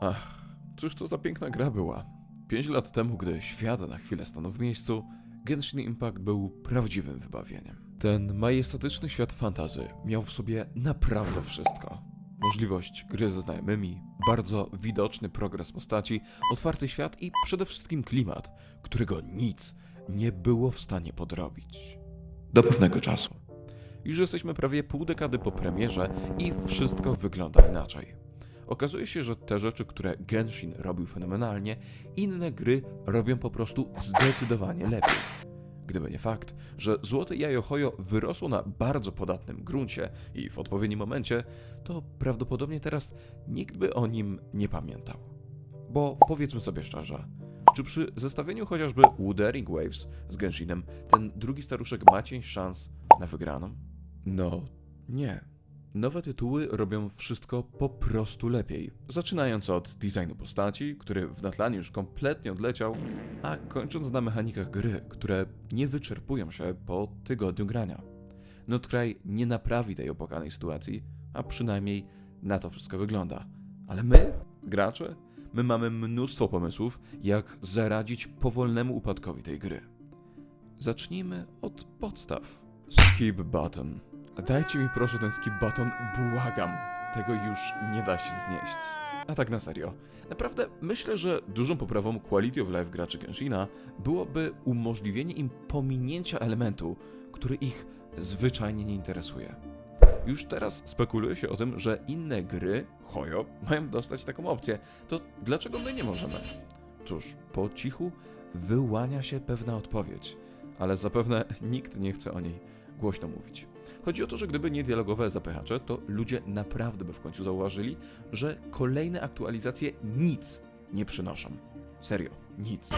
Ach, cóż to za piękna gra była. Pięć lat temu, gdy świat na chwilę stanął w miejscu, Genshin Impact był prawdziwym wybawieniem. Ten majestatyczny świat fantazy miał w sobie naprawdę wszystko. Możliwość gry ze znajomymi, bardzo widoczny progres postaci, otwarty świat i przede wszystkim klimat, którego nic nie było w stanie podrobić. Do pewnego czasu. Już jesteśmy prawie pół dekady po premierze i wszystko wygląda inaczej. Okazuje się, że te rzeczy, które Genshin robił fenomenalnie, inne gry robią po prostu zdecydowanie lepiej. Gdyby nie fakt, że złote jajo Hojo wyrosło na bardzo podatnym gruncie i w odpowiednim momencie, to prawdopodobnie teraz nikt by o nim nie pamiętał. Bo powiedzmy sobie szczerze, czy przy zestawieniu chociażby Wuthering Waves z Genshinem ten drugi staruszek ma cień szans na wygraną? No, nie. Nowe tytuły robią wszystko po prostu lepiej. Zaczynając od designu postaci, który w Natlanie już kompletnie odleciał, a kończąc na mechanikach gry, które nie wyczerpują się po tygodniu grania. Notkraj nie naprawi tej opłakanej sytuacji, a przynajmniej na to wszystko wygląda. Ale my, gracze, my mamy mnóstwo pomysłów, jak zaradzić powolnemu upadkowi tej gry. Zacznijmy od podstaw. Skip button. Dajcie mi proszę ten skip button, błagam. Tego już nie da się znieść. A tak na serio. Naprawdę myślę, że dużą poprawą quality of life graczy Genshina byłoby umożliwienie im pominięcia elementu, który ich zwyczajnie nie interesuje. Już teraz spekuluje się o tym, że inne gry, Hojo, mają dostać taką opcję. To dlaczego my nie możemy? Cóż, po cichu wyłania się pewna odpowiedź, ale zapewne nikt nie chce o niej głośno mówić. Chodzi o to, że gdyby nie dialogowe zapychacze, to ludzie naprawdę by w końcu zauważyli, że kolejne aktualizacje nic nie przynoszą. Serio, nic.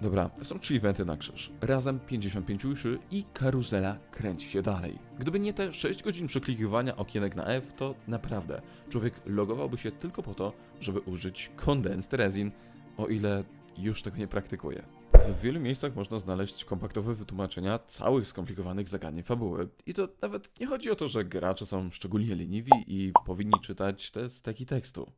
Dobra, są trzy eventy na krzyż. Razem 55 uszy i karuzela kręci się dalej. Gdyby nie te 6 godzin przeklikiwania okienek na F, to naprawdę człowiek logowałby się tylko po to, żeby użyć condensed resin, o ile już tego nie praktykuje. W wielu miejscach można znaleźć kompaktowe wytłumaczenia całych skomplikowanych zagadnień fabuły. I to nawet nie chodzi o to, że gracze są szczególnie leniwi i powinni czytać te steki tekstu.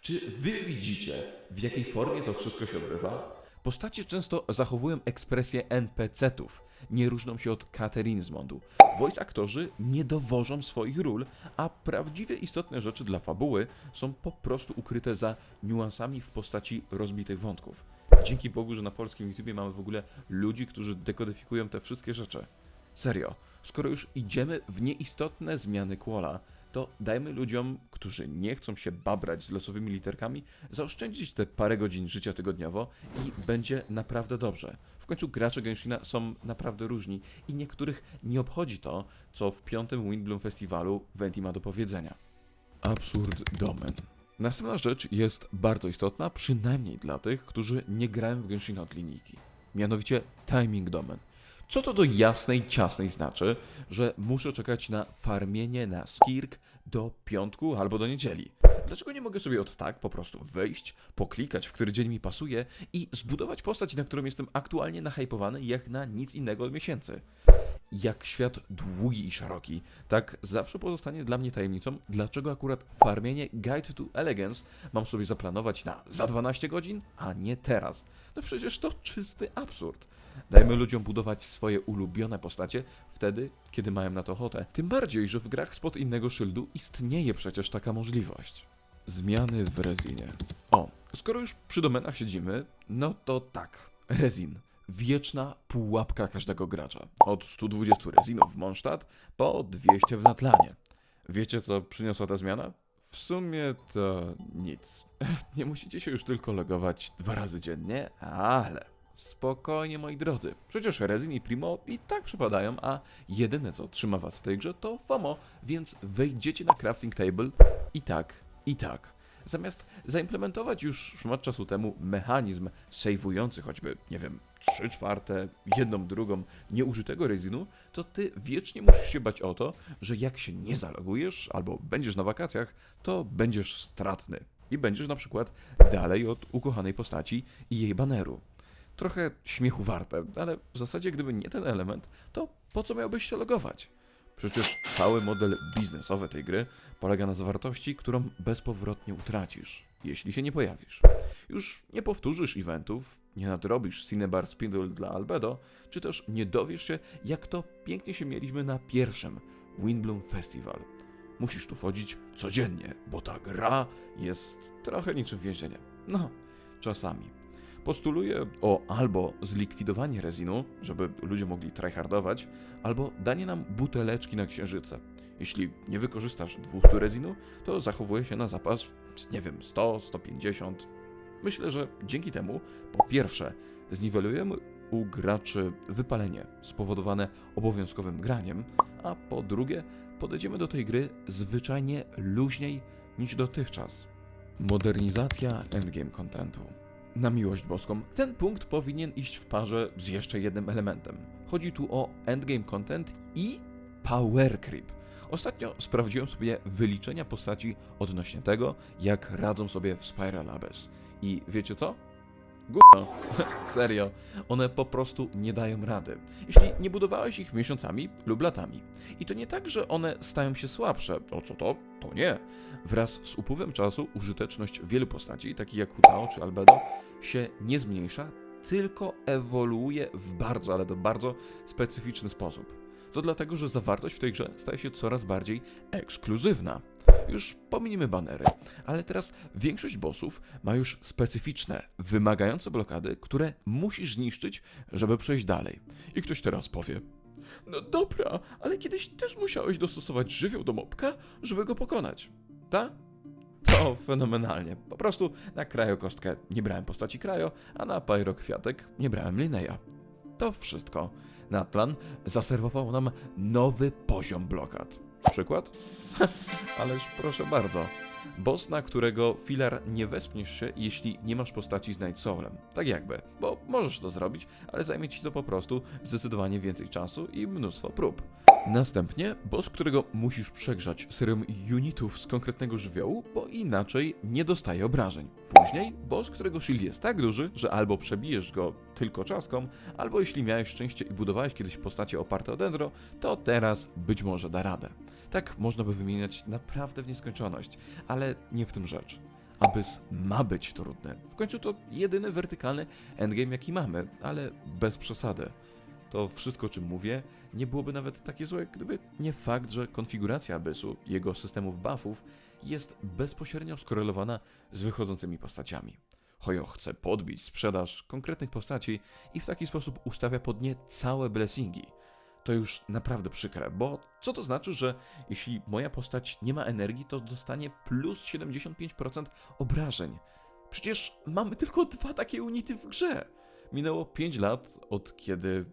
Czy wy widzicie, w jakiej formie to wszystko się odbywa? Postacie często zachowują ekspresję NPC-ów, nie różnią się od Katerin z Mondu. Voice aktorzy nie dowożą swoich ról, a prawdziwie istotne rzeczy dla fabuły są po prostu ukryte za niuansami w postaci rozbitych wątków. Dzięki Bogu, że na polskim YouTubie mamy w ogóle ludzi, którzy dekodyfikują te wszystkie rzeczy. Serio, skoro już idziemy w nieistotne zmiany Quola, to dajmy ludziom, którzy nie chcą się babrać z losowymi literkami, zaoszczędzić te parę godzin życia tygodniowo i będzie naprawdę dobrze. W końcu gracze Genshina są naprawdę różni i niektórych nie obchodzi to, co w piątym Windbloom Festiwalu Venti ma do powiedzenia. Absurd Domen. Następna rzecz jest bardzo istotna, przynajmniej dla tych, którzy nie grają w Genshina od linijki. Mianowicie Timing Domen. Co to do jasnej, ciasnej znaczy, że muszę czekać na farmienie na skirk do piątku albo do niedzieli? Dlaczego nie mogę sobie od tak po prostu wejść, poklikać, w który dzień mi pasuje i zbudować postać, na którą jestem aktualnie nahypowany jak na nic innego od miesięcy? Jak świat długi i szeroki, tak zawsze pozostanie dla mnie tajemnicą, dlaczego akurat farmienie Guide to Elegance mam sobie zaplanować na za 12 godzin, a nie teraz. No przecież to czysty absurd. Dajmy ludziom budować swoje ulubione postacie wtedy, kiedy mają na to ochotę. Tym bardziej, że w grach spod innego szyldu istnieje przecież taka możliwość. Zmiany w rezinie. O, skoro już przy domenach siedzimy, no to tak, rezin. Wieczna pułapka każdego gracza. Od 120 rezinów w Mondstadt po 200 w Natlanie. Wiecie co przyniosła ta zmiana? W sumie to nic. Nie musicie się już tylko logować dwa razy dziennie, ale spokojnie moi drodzy. Przecież Rezin i Primo i tak przypadają, a jedyne co trzyma was w tej grze to FOMO, więc wejdziecie na crafting table i tak, i tak. Zamiast zaimplementować już szmat czasu temu mechanizm sejwujący choćby, nie wiem, 3 czwarte, jedną drugą nieużytego rezinu, to ty wiecznie musisz się bać o to, że jak się nie zalogujesz albo będziesz na wakacjach, to będziesz stratny. I będziesz na przykład dalej od ukochanej postaci i jej baneru. Trochę śmiechu warte, ale w zasadzie gdyby nie ten element, to po co miałbyś się logować? Przecież cały model biznesowy tej gry polega na zawartości, którą bezpowrotnie utracisz, jeśli się nie pojawisz. Już nie powtórzysz eventów, nie nadrobisz Cinebar Spindle dla Albedo, czy też nie dowiesz się, jak to pięknie się mieliśmy na pierwszym Windbloom Festival. Musisz tu wchodzić codziennie, bo ta gra jest trochę niczym więzienie. No, czasami. Postuluję o albo zlikwidowanie rezinu, żeby ludzie mogli tryhardować, albo danie nam buteleczki na księżyce. Jeśli nie wykorzystasz 200 rezinu, to zachowuje się na zapas, nie wiem, 100, 150. Myślę, że dzięki temu, po pierwsze, zniwelujemy u graczy wypalenie spowodowane obowiązkowym graniem, a po drugie, podejdziemy do tej gry zwyczajnie luźniej niż dotychczas. Modernizacja endgame contentu. Na miłość boską, ten punkt powinien iść w parze z jeszcze jednym elementem. Chodzi tu o endgame content i power creep. Ostatnio sprawdziłem sobie wyliczenia postaci odnośnie tego, jak radzą sobie w Spiral Abyss. I wiecie co? Gówno. Serio. One po prostu nie dają rady. Jeśli nie budowałeś ich miesiącami lub latami. I to nie tak, że one stają się słabsze. O co to? To nie. Wraz z upływem czasu użyteczność wielu postaci, takich jak Hutao czy Albedo, się nie zmniejsza, tylko ewoluuje w bardzo, ale to bardzo specyficzny sposób. To dlatego, że zawartość w tej grze staje się coraz bardziej ekskluzywna. Już pominimy banery, ale teraz większość bossów ma już specyficzne, wymagające blokady, które musisz zniszczyć, żeby przejść dalej. I ktoś teraz powie: No dobra, ale kiedyś też musiałeś dostosować żywioł do mopka, żeby go pokonać. Ta? To fenomenalnie. Po prostu na Krajo kostkę nie brałem postaci Krajo, a na Pyro Kwiatek nie brałem Lineya. To wszystko. Natlan zaserwował nam nowy poziom blokad. Przykład? Ależ proszę bardzo. Boss, na którego filar nie wespniesz się, jeśli nie masz postaci z Night Soulem. Tak jakby, bo możesz to zrobić, ale zajmie ci to po prostu zdecydowanie więcej czasu i mnóstwo prób. Następnie boss, którego musisz przegrzać serią unitów z konkretnego żywiołu, bo inaczej nie dostaje obrażeń. Później boss, którego shield jest tak duży, że albo przebijesz go tylko czaską, albo jeśli miałeś szczęście i budowałeś kiedyś postacie oparte o dendro, to teraz być może da radę. Tak można by wymieniać naprawdę w nieskończoność, ale nie w tym rzecz. Abyss ma być trudny. W końcu to jedyny wertykalny endgame jaki mamy, ale bez przesady. To wszystko, o czym mówię, nie byłoby nawet takie złe, gdyby nie fakt, że konfiguracja Abyssu, jego systemów buffów, jest bezpośrednio skorelowana z wychodzącymi postaciami. Hojo chce podbić sprzedaż konkretnych postaci i w taki sposób ustawia pod nie całe blessingi. To już naprawdę przykre, bo co to znaczy, że jeśli moja postać nie ma energii, to dostanie plus 75% obrażeń? Przecież mamy tylko dwa takie unity w grze. Minęło 5 lat od kiedy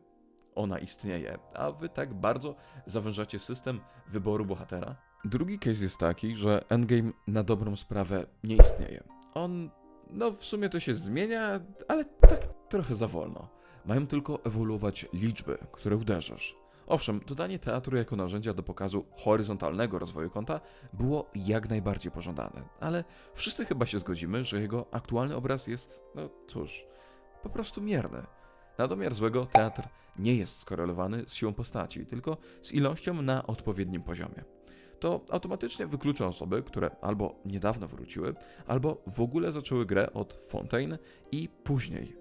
ona istnieje, a wy tak bardzo zawężacie system wyboru bohatera? Drugi case jest taki, że endgame na dobrą sprawę nie istnieje. On, no w sumie to się zmienia, ale tak trochę za wolno. Mają tylko ewoluować liczby, które uderzasz. Owszem, dodanie teatru jako narzędzia do pokazu horyzontalnego rozwoju konta było jak najbardziej pożądane, ale wszyscy chyba się zgodzimy, że jego aktualny obraz jest, no cóż, po prostu mierny. Na domiar złego teatr nie jest skorelowany z siłą postaci, tylko z ilością na odpowiednim poziomie. To automatycznie wyklucza osoby, które albo niedawno wróciły, albo w ogóle zaczęły grę od Fontaine i później.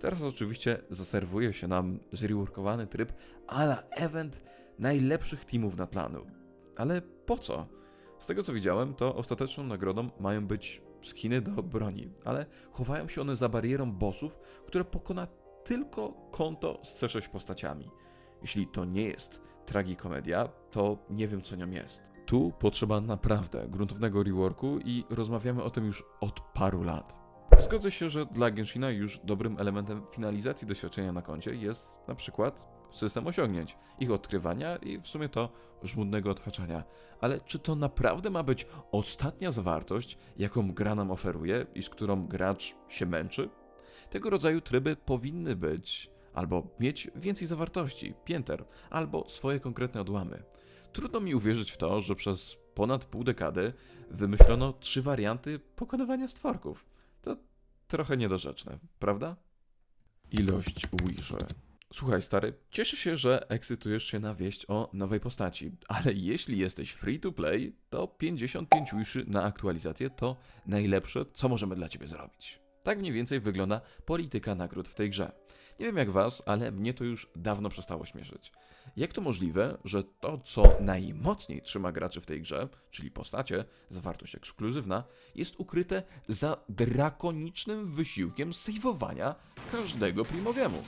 Teraz oczywiście zaserwuje się nam zreworkowany tryb ala event najlepszych teamów na tlanu. Ale po co? Z tego co widziałem, to ostateczną nagrodą mają być skiny do broni, ale chowają się one za barierą bossów, które pokona tylko konto z C6 postaciami. Jeśli to nie jest tragikomedia, to nie wiem co nią jest. Tu potrzeba naprawdę gruntownego reworku i rozmawiamy o tym już od paru lat. Zgodzę się, że dla Genshina już dobrym elementem finalizacji doświadczenia na koncie jest na przykład system osiągnięć, ich odkrywania i w sumie to żmudnego odhaczania. Ale czy to naprawdę ma być ostatnia zawartość, jaką gra nam oferuje i z którą gracz się męczy? Tego rodzaju tryby powinny być albo mieć więcej zawartości, pięter, albo swoje konkretne odłamy. Trudno mi uwierzyć w to, że przez ponad pół dekady wymyślono trzy warianty pokonywania stworków. To trochę niedorzeczne, prawda? Ilość wiszy. Słuchaj, stary, cieszę się, że ekscytujesz się na wieść o nowej postaci, ale jeśli jesteś free to play, to 55 wiszy na aktualizację to najlepsze, co możemy dla ciebie zrobić. Tak mniej więcej wygląda polityka nagród w tej grze. Nie wiem jak was, ale mnie to już dawno przestało śmieszyć. Jak to możliwe, że to, co najmocniej trzyma graczy w tej grze, czyli postacie, zawartość ekskluzywna, jest ukryte za drakonicznym wysiłkiem sejwowania każdego primogemu?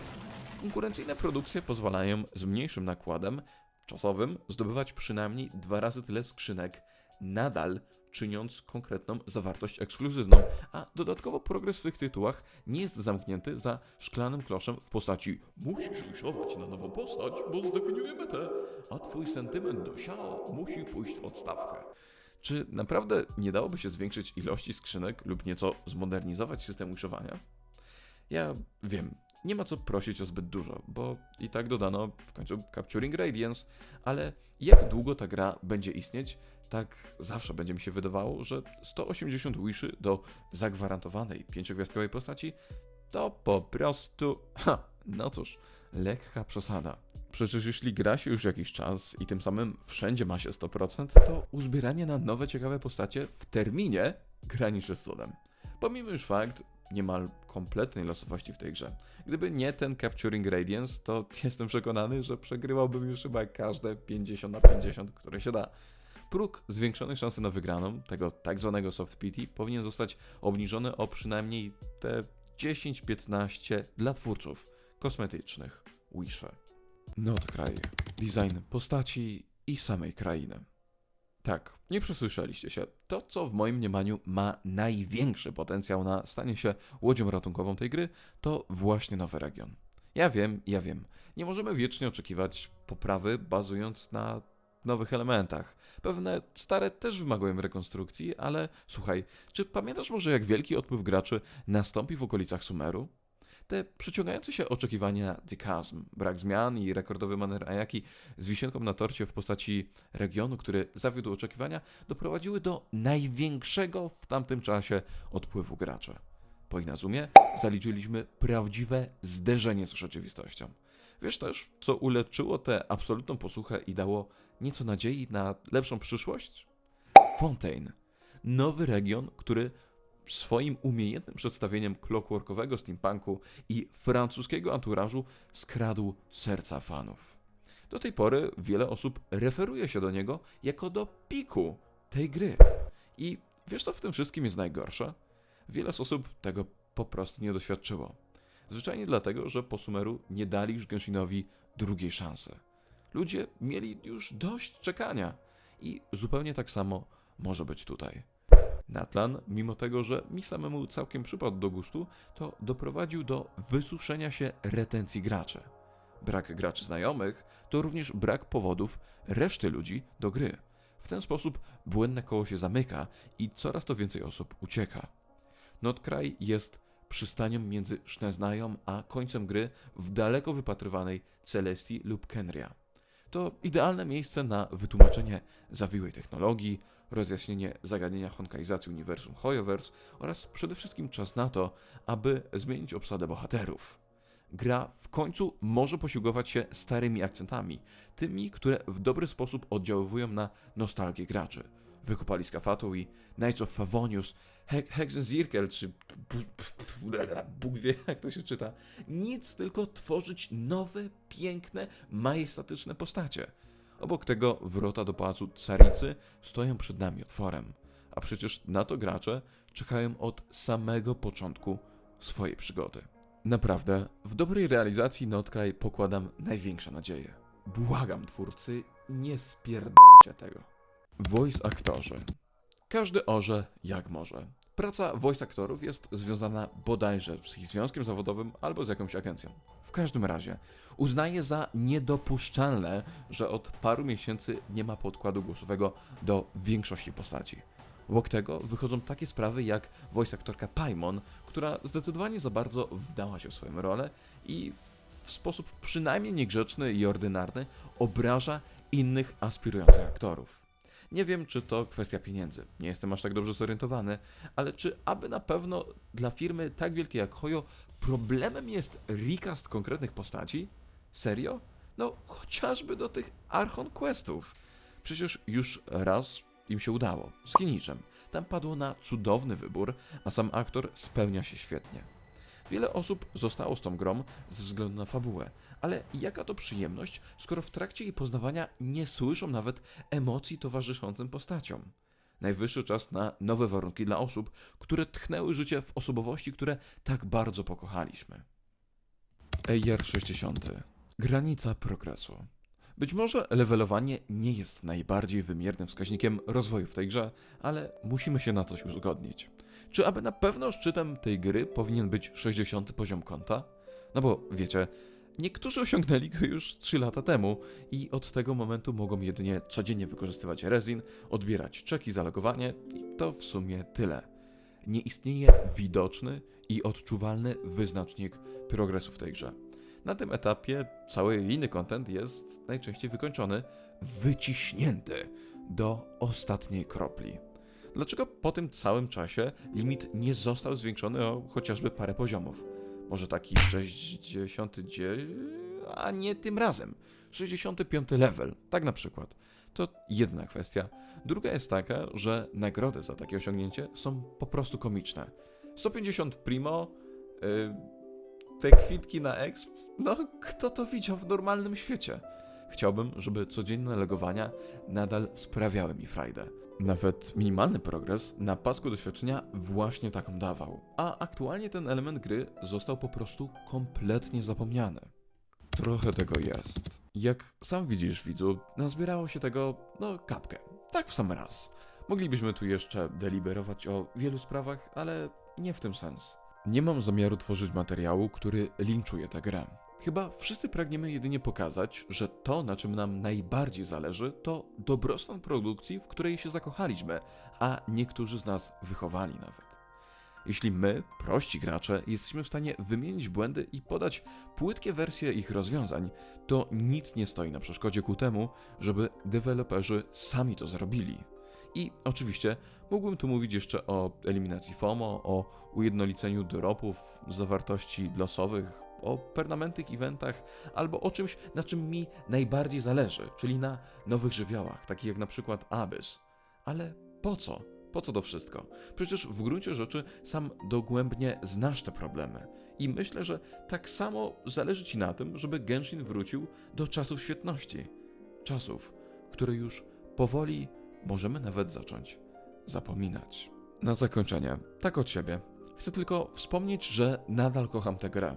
Konkurencyjne produkcje pozwalają z mniejszym nakładem czasowym zdobywać przynajmniej dwa razy tyle skrzynek, nadal czyniąc konkretną zawartość ekskluzywną, a dodatkowo progres w tych tytułach nie jest zamknięty za szklanym kloszem w postaci musisz wiszować na nową postać, bo zdefiniuje metę, a twój sentyment do siao musi pójść w odstawkę. Czy naprawdę nie dałoby się zwiększyć ilości skrzynek lub nieco zmodernizować system wiszowania? Ja wiem, nie ma co prosić o zbyt dużo, bo i tak dodano w końcu Capturing Radiance, ale jak długo ta gra będzie istnieć, tak zawsze będzie mi się wydawało, że 180 wiszy do zagwarantowanej pięciogwiazdkowej postaci to po prostu, ha, no cóż, lekka przesada. Przecież jeśli gra się już jakiś czas i tym samym wszędzie ma się 100%, to uzbieranie na nowe ciekawe postacie w terminie graniczy z cudem. Pomimo już fakt niemal kompletnej losowości w tej grze. Gdyby nie ten Capturing Radiance, to jestem przekonany, że przegrywałbym już chyba każde 50 na 50, które się da. Próg zwiększonej szansy na wygraną, tego tak zwanego soft pity, powinien zostać obniżony o przynajmniej te 10-15 dla twórców kosmetycznych Wishe. Not kraj, design postaci i samej krainy. Tak, nie przesłyszeliście się. To, co w moim mniemaniu ma największy potencjał na stanie się łodzią ratunkową tej gry, to właśnie nowy region. Ja wiem, ja wiem. Nie możemy wiecznie oczekiwać poprawy bazując na nowych elementach. Pewne stare też wymagają rekonstrukcji, ale słuchaj, czy pamiętasz może jak wielki odpływ graczy nastąpi w okolicach Sumeru? Te przyciągające się oczekiwania Chasm, brak zmian i rekordowy maner Ayaki z wisienką na torcie w postaci regionu, który zawiódł oczekiwania, doprowadziły do największego w tamtym czasie odpływu graczy. Po Inazumie zaliczyliśmy prawdziwe zderzenie z rzeczywistością. Wiesz też, co uleczyło tę absolutną posłuchę i dało nieco nadziei na lepszą przyszłość? Fontaine. Nowy region, który swoim umiejętnym przedstawieniem clockworkowego steampunku i francuskiego anturażu skradł serca fanów. Do tej pory wiele osób referuje się do niego jako do piku tej gry. I wiesz co w tym wszystkim jest najgorsze? Wiele z osób tego po prostu nie doświadczyło. Zwyczajnie dlatego, że po Sumeru nie dali już Genshinowi drugiej szansy. Ludzie mieli już dość czekania i zupełnie tak samo może być tutaj. Natlan, mimo tego, że mi samemu całkiem przypadł do gustu, to doprowadził do wysuszenia się retencji graczy. Brak graczy znajomych to również brak powodów reszty ludzi do gry. W ten sposób błędne koło się zamyka i coraz to więcej osób ucieka. Notkraj jest przystanią między Szneznają a końcem gry w daleko wypatrywanej Celestii lub Kenria. To idealne miejsce na wytłumaczenie zawiłej technologii, rozjaśnienie zagadnienia honkaizacji uniwersum Hoyoverse oraz przede wszystkim czas na to, aby zmienić obsadę bohaterów. Gra w końcu może posiłkować się starymi akcentami, tymi, które w dobry sposób oddziaływują na nostalgię graczy. Wykopaliska Fatui, Knights of Favonius, He Hexenzirkel, czy Bóg wie jak to się czyta. Nic, tylko tworzyć nowe, piękne, majestatyczne postacie. Obok tego wrota do pałacu Caricy stoją przed nami otworem, a przecież na to gracze czekają od samego początku swojej przygody. Naprawdę, w dobrej realizacji Notkraj pokładam największe nadzieje. Błagam twórcy, nie spierdolcie tego. Voice aktorzy. Każdy orze jak może. Praca voice aktorów jest związana bodajże z ich związkiem zawodowym albo z jakąś agencją. W każdym razie uznaję za niedopuszczalne, że od paru miesięcy nie ma podkładu głosowego do większości postaci. Obok tego wychodzą takie sprawy jak voice aktorka Paimon, która zdecydowanie za bardzo wdała się w swoją rolę i w sposób przynajmniej niegrzeczny i ordynarny obraża innych aspirujących aktorów. Nie wiem, czy to kwestia pieniędzy, nie jestem aż tak dobrze zorientowany, ale czy aby na pewno dla firmy tak wielkiej jak Hoyo problemem jest recast konkretnych postaci? Serio? No, chociażby do tych Archon Questów. Przecież już raz im się udało, z Kiniczem. Tam padło na cudowny wybór, a sam aktor spełnia się świetnie. Wiele osób zostało z tą grą ze względu na fabułę, ale jaka to przyjemność, skoro w trakcie jej poznawania nie słyszą nawet emocji towarzyszącym postaciom. Najwyższy czas na nowe warunki dla osób, które tchnęły życie w osobowości, które tak bardzo pokochaliśmy. AR 60. Granica progresu. Być może levelowanie nie jest najbardziej wymiernym wskaźnikiem rozwoju w tej grze, ale musimy się na coś uzgodnić. Czy aby na pewno szczytem tej gry powinien być 60 poziom konta? No bo wiecie, niektórzy osiągnęli go już 3 lata temu i od tego momentu mogą jedynie codziennie wykorzystywać resin, odbierać czeki za logowanie i to w sumie tyle. Nie istnieje widoczny i odczuwalny wyznacznik progresu w tej grze. Na tym etapie cały inny content jest najczęściej wykończony, wyciśnięty do ostatniej kropli. Dlaczego po tym całym czasie limit nie został zwiększony o chociażby parę poziomów? Może taki 60 dzie... a nie tym razem. 65 level, tak na przykład. To jedna kwestia. Druga jest taka, że nagrody za takie osiągnięcie są po prostu komiczne. 150 primo, yy, te kwitki na exp, no kto to widział w normalnym świecie? Chciałbym, żeby codzienne logowania nadal sprawiały mi frajdę. Nawet minimalny progres na pasku doświadczenia właśnie taką dawał, a aktualnie ten element gry został po prostu kompletnie zapomniany. Trochę tego jest. Jak sam widzisz, widzu, nazbierało się tego, no, kapkę. Tak w sam raz. Moglibyśmy tu jeszcze deliberować o wielu sprawach, ale nie w tym sens. Nie mam zamiaru tworzyć materiału, który linczuje tę grę. Chyba wszyscy pragniemy jedynie pokazać, że to, na czym nam najbardziej zależy, to dobrostan produkcji, w której się zakochaliśmy, a niektórzy z nas wychowali nawet. Jeśli my, prości gracze, jesteśmy w stanie wymienić błędy i podać płytkie wersje ich rozwiązań, to nic nie stoi na przeszkodzie ku temu, żeby deweloperzy sami to zrobili. I oczywiście mógłbym tu mówić jeszcze o eliminacji FOMO, o ujednoliceniu dropów, zawartości losowych, o permanentnych eventach, albo o czymś, na czym mi najbardziej zależy, czyli na nowych żywiołach, takich jak na przykład Abyss. Ale po co? Po co to wszystko? Przecież w gruncie rzeczy sam dogłębnie znasz te problemy. I myślę, że tak samo zależy ci na tym, żeby Genshin wrócił do czasów świetności. Czasów, które już powoli możemy nawet zacząć zapominać. Na zakończenie, tak od siebie, chcę tylko wspomnieć, że nadal kocham tę grę.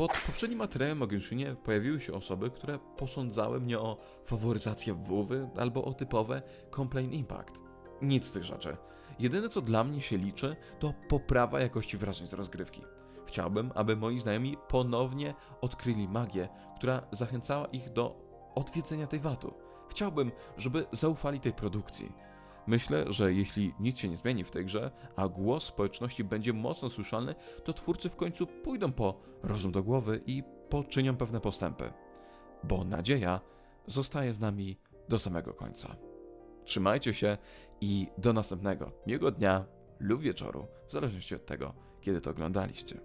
Pod poprzednim materiałem o Genshinie pojawiły się osoby, które posądzały mnie o faworyzację WoWy albo o typowe Complain Impact. Nic z tych rzeczy. Jedyne co dla mnie się liczy, to poprawa jakości wrażeń z rozgrywki. Chciałbym, aby moi znajomi ponownie odkryli magię, która zachęcała ich do odwiedzenia tej watu. Chciałbym, żeby zaufali tej produkcji. Myślę, że jeśli nic się nie zmieni w tej grze, a głos społeczności będzie mocno słyszalny, to twórcy w końcu pójdą po rozum do głowy i poczynią pewne postępy. Bo nadzieja zostaje z nami do samego końca. Trzymajcie się i do następnego. Miłego dnia lub wieczoru, w zależności od tego, kiedy to oglądaliście.